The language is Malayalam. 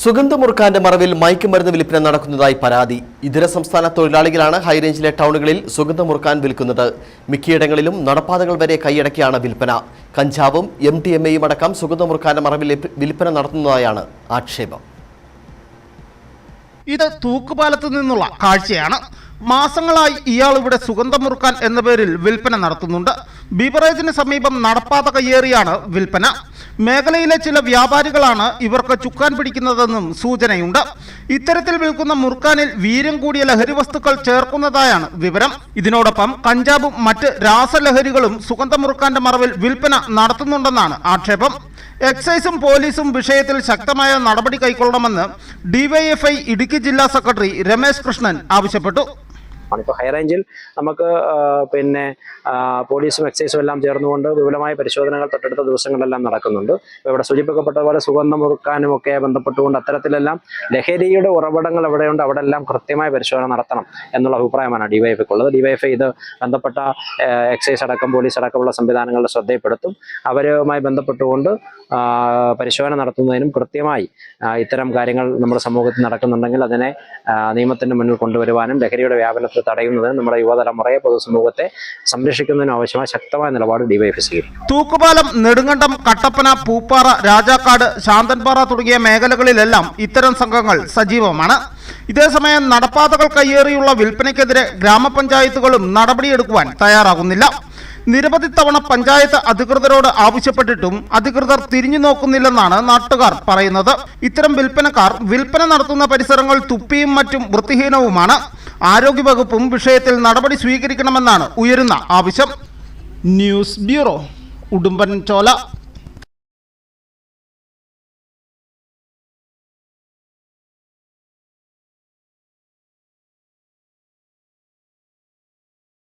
സുഗന്ധമുറുക്കാന്റെ മറവിൽ മയക്കുമരുന്ന് വിൽപ്പന നടക്കുന്നതായി പരാതി. ഇതര സംസ്ഥാന തൊഴിലാളികളാണ് ഹൈറേഞ്ചിലെ ടൗണുകളിൽ സുഗന്ധമുറുക്കാൻ വിൽക്കുന്നത്. മിക്കയിടങ്ങളിലും നടപ്പാതകൾ വരെ കൈയടക്കിയാണ് വിൽപ്പന. കഞ്ചാവും എം ടി എം എയും അടക്കം സുഗന്ധമുറുക്കാന്റെ മറവിൽ വിൽപ്പന നടത്തുന്നതായാണ് ആക്ഷേപം. ഇത് തൂക്കുപാലത്ത് നിന്നുള്ള കാഴ്ചയാണ്. മാസങ്ങളായി ഇയാൾ ഇവിടെ സുഗന്ധം മുറുക്കാൻ എന്ന പേരിൽ വിൽപ്പന നടത്തുന്നുണ്ട്. ബീവറേജിന് സമീപം നടപ്പാത കയ്യേറിയാണ് വിൽപ്പന. മേഖലയിലെ ചില വ്യാപാരികളാണ് ഇവർക്ക് ചുക്കാൻ പിടിക്കുന്നതെന്നും സൂചനയുണ്ട്. ഇത്തരത്തിൽ വിൽക്കുന്ന മുറുക്കാനിൽ വീര്യം കൂടിയ ലഹരി വസ്തുക്കൾ ചേർക്കുന്നതായാണ് വിവരം. ഇതിനോടൊപ്പം കഞ്ചാവും മറ്റ് രാസലഹരികളും സുഗന്ധ മുറുക്കാന്റെ മറവിൽ വിൽപ്പന നടത്തുന്നുണ്ടെന്നാണ് ആക്ഷേപം. എക്സൈസും പോലീസും വിഷയത്തിൽ ശക്തമായ നടപടി കൈക്കൊള്ളണമെന്ന് ഡിവൈഎഫ്ഐ ഇടുക്കി ജില്ലാ സെക്രട്ടറി രമേശ് കൃഷ്ണൻ ആവശ്യപ്പെട്ടു. ഇപ്പോൾ ഹൈറേഞ്ചിൽ നമുക്ക് പിന്നെ പോലീസും എക്സൈസും എല്ലാം ചേർന്നുകൊണ്ട് വിപുലമായ പരിശോധനകൾ തൊട്ടടുത്ത ദിവസങ്ങളിലെല്ലാം നടക്കുന്നുണ്ട്. ഇവിടെ സൂചിപ്പിക്കപ്പെട്ട പോലെ സുഗന്ധം ഒക്കെ ബന്ധപ്പെട്ടുകൊണ്ട് അത്തരത്തിലെല്ലാം ലഹരിയുടെ ഉറവിടങ്ങൾ എവിടെയുണ്ട് അവിടെ എല്ലാം കൃത്യമായ പരിശോധന നടത്തണം എന്നുള്ള അഭിപ്രായമാണ് ഡിവൈഎഫ്ഐക്ക് ഉള്ളത് ഡിവൈഎഫ്ഐ ഇത് ബന്ധപ്പെട്ട എക്സൈസ് അടക്കം പോലീസ് അടക്കമുള്ള സംവിധാനങ്ങളുടെ ശ്രദ്ധയിൽപ്പെടുത്തും. അവരുമായി ബന്ധപ്പെട്ടുകൊണ്ട് പരിശോധന നടത്തുന്നതിനും കൃത്യമായി ഇത്തരം കാര്യങ്ങൾ നമ്മുടെ സമൂഹത്തിൽ നടക്കുന്നുണ്ടെങ്കിൽ അതിനെ നിയമത്തിന്റെ മുന്നിൽ കൊണ്ടുവരുവാനും ലഹരിയുടെ വ്യാപനത്തെ തടയുന്നതിനും നമ്മുടെ യുവതലമുറയെ പൊതുസമൂഹത്തെ സംരക്ഷിക്കുന്നതിനും ആവശ്യമായ ശക്തമായ നിലപാട് ഡിവൈഎഫ് സ്വീകരിക്കും തൂക്കുപാലം നെടുങ്കണ്ടം കട്ടപ്പന പൂപ്പാറ രാജാക്കാട് ശാന്തൻപാറ തുടങ്ങിയ മേഖലകളിലെല്ലാം ഇത്തരം സംഘങ്ങൾ സജീവമാണ്. ഇതേസമയം നടപ്പാതകൾ കയ്യേറിയുള്ള വിൽപ്പനയ്ക്കെതിരെ ഗ്രാമപഞ്ചായത്തുകളും നടപടിയെടുക്കുവാൻ തയ്യാറാകുന്നില്ല. നിരവധി തവണ പഞ്ചായത്ത് അധികൃതരോട് ആവശ്യപ്പെട്ടിട്ടും അധികൃതർ തിരിഞ്ഞു നോക്കുന്നില്ലെന്നാണ് നാട്ടുകാർ പറയുന്നത്. ഇത്തരം വിൽപ്പനക്കാർ വിൽപ്പന നടത്തുന്ന പരിസരങ്ങൾ തുപ്പിയും മറ്റും വൃത്തിഹീനവുമാണ്. ആരോഗ്യവകുപ്പും വിഷയത്തിൽ നടപടി സ്വീകരിക്കണമെന്നാണ് ഉയരുന്ന ആവശ്യം. ന്യൂസ് ബ്യൂറോ ഉടുമ്പൻ ചോല